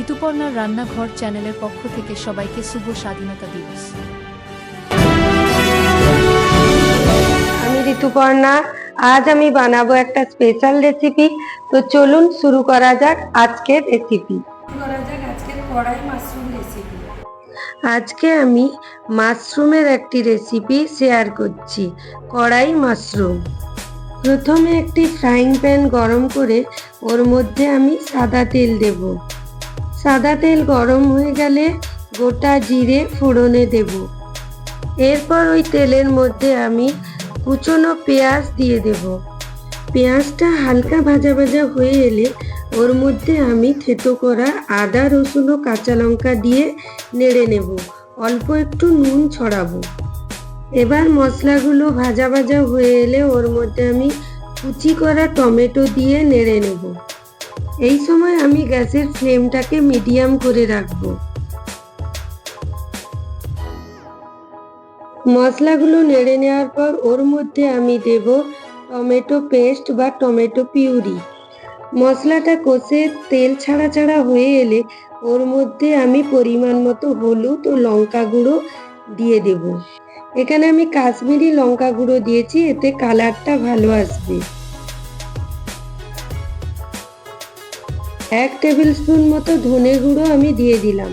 ঋতুপর্ণার রান্নাঘর চ্যানেলের পক্ষ থেকে সবাইকে শুভ স্বাধীনতা দিবস। আমি ঋতুপর্ণা আজ আমি বানাবো একটা স্পেশাল রেসিপি তো চলুন শুরু করা যাক আজকের রেসিপি করা যাক আজকের কড়াই মাশরুম রেসিপি আজকে আমি মাশরুমের একটি রেসিপি শেয়ার করছি, কড়াই মাশরুম। প্রথমে একটি ফ্রাইং প্যান গরম করে ওর মধ্যে আমি সাদা তেল দেব। সাদা তেল গরম হয়ে গেলে গোটা জিরে ফোড়নে দেব। এরপর ওই তেলের মধ্যে আমি কুচনো পেঁয়াজ দিয়ে দেব। পেঁয়াজটা হালকা ভাজা ভাজা হয়ে এলে ওর মধ্যে আমি থেতো করা আদা, রসুন ও কাঁচা লঙ্কা দিয়ে নেড়ে নেব। অল্প একটু নুন ছড়াবো। এবার মশলাগুলো ভাজা ভাজা হয়ে এলে ওর মধ্যে আমি কুচি করা টমেটো দিয়ে নেড়ে নেব। এই সময় আমি গ্যাসের ফ্লেমটাকে মিডিয়াম করে রাখব। মশলাগুলো নেড়ে নেওয়ার পর ওর মধ্যে আমি দেব টমেটো পেস্ট বা টমেটো পিউরি। মশলাটা কষে তেল ছাড়া ছাড়া হয়ে এলে ওর মধ্যে আমি পরিমাণ মতো হলুদ ও লঙ্কা গুঁড়ো দিয়ে দেব। এখানে আমি কাশ্মীরি লঙ্কা গুঁড়ো দিয়েছি, এতে কালারটা ভালো আসবে। এক টেবিল স্পুন মতো ধনে গুঁড়ো আমি দিয়ে দিলাম।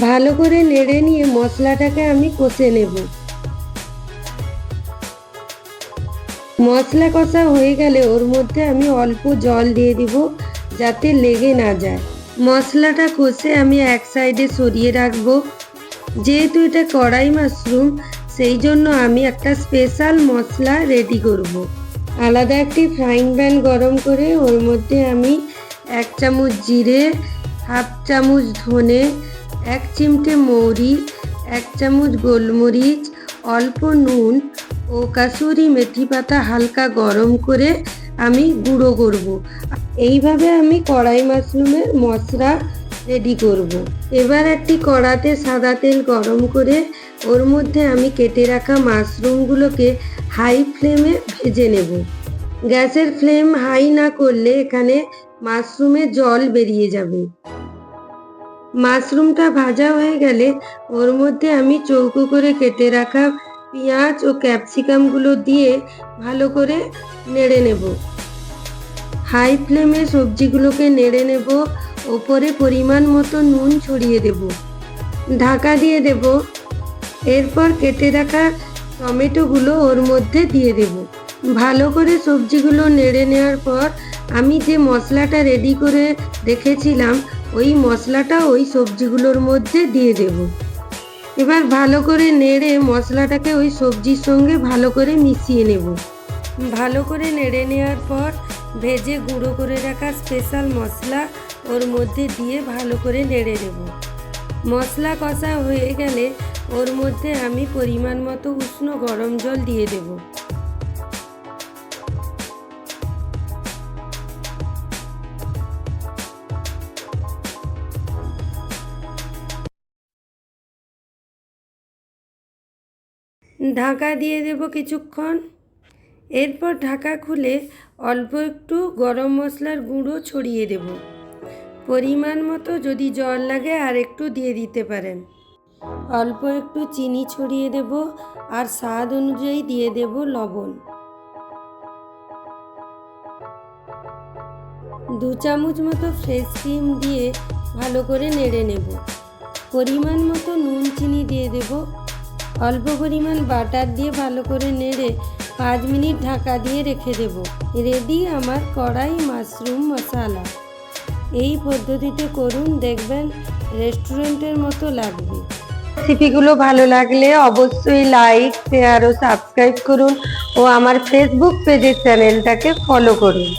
ভালো করে নেড়ে নিয়ে মশলাটাকে আমি কষে নেব। মশলা কষা হয়ে গেলে ওর মধ্যে আমি অল্প জল দিয়ে দিব যাতে লেগে না যায় মশলাটা কষে আমি এক সাইডে সরিয়ে রাখব যেহেতু এটা কড়াই মাশরুম, সেই জন্য আমি একটা স্পেশাল মশলা রেডি করব। আলাদা একটি ফ্রাইং প্যান গরম করে ওর মধ্যে আমি এক চামচ জিরে, হাফ চামচ ধনে, এক চিমটে মৌরি, এক চামচ গোলমরিচ, অল্প নুন ও কাসুরি মেথি পাতা হালকা গরম করে আমি গুঁড়ো করব। এইভাবে আমি কড়াই মাশরুমের মশলা রেডি করব। এবার একটি কড়াতে সাদা তেল গরম করে ওর মধ্যে আমি কেটে রাখা মাশরুমগুলোকে হাই ফ্লেমে ভেজে নেব গ্যাসের ফ্লেম হাই না করলে এখানে মাশরুমে জল বেরিয়ে যাবে মাশরুমটা ভাজা হয়ে গেলে ওর মধ্যে আমি চৌকো করে কেটে রাখা পেঁয়াজ ও ক্যাপসিকামগুলো দিয়ে ভালো করে নেড়ে নেব। হাই ফ্লেমে সবজিগুলোকে নেড়ে নেব, ওপরে পরিমাণ মতো নুন ছড়িয়ে দেব। ঢাকা দিয়ে দেব। এরপর কেটে রাখা টমেটোগুলো ওর মধ্যে দিয়ে দেব। ভালো করে সবজিগুলো নেড়ে নেওয়ার পর আমি যে মশলাটা রেডি করে রেখেছিলাম ওই মশলাটা ওই সবজিগুলোর মধ্যে দিয়ে দেব। এবার ভালো করে নেড়ে মশলাটাকে ওই সবজির সঙ্গে ভালো করে মিশিয়ে নেব। ভালো করে নেড়ে নেওয়ার পর ভেজে গুঁড়ো করে রাখা স্পেশাল মশলা ওর মধ্যে দিয়ে ভালো করে নেড়ে নেব। মশলা কষা হয়ে গেলে ওর মধ্যে আমি পরিমাণ মতো উষ্ণ গরম জল দিয়ে দেবো। ঢাকা দিয়ে দেব কিছুক্ষণ। এরপর ঢাকা খুলে অল্প একটু গরম মশলার গুঁড়ো ছড়িয়ে দেব। পরিমাণ মতো যদি জল লাগে আর একটু দিয়ে দিতে পারেন। অল্প একটু চিনি ছড়িয়ে দেব আর স্বাদ অনুযায়ী দিয়ে দেব লবণ। দু চামচ মতো ফ্রেশ ক্রিম দিয়ে ভালো করে নেড়ে নেব। পরিমাণ মতো নুন, চিনি দিয়ে দেবো। অল্প পরিমাণ বাটার দিয়ে ভালো করে নেড়ে পাঁচ মিনিট ঢাকা দিয়ে রেখে দেব। রেডি আমার কড়াই মাশরুম মশালা। এই পদ্ধতিতে করুন, দেখবেন রেস্টুরেন্টের মতো লাগবে। রেসিপিগুলো ভালো লাগলে অবশ্যই লাইক, শেয়ার ও সাবস্ক্রাইব করুন ও আমার ফেসবুক পেজের চ্যানেলটাকে ফলো করুন।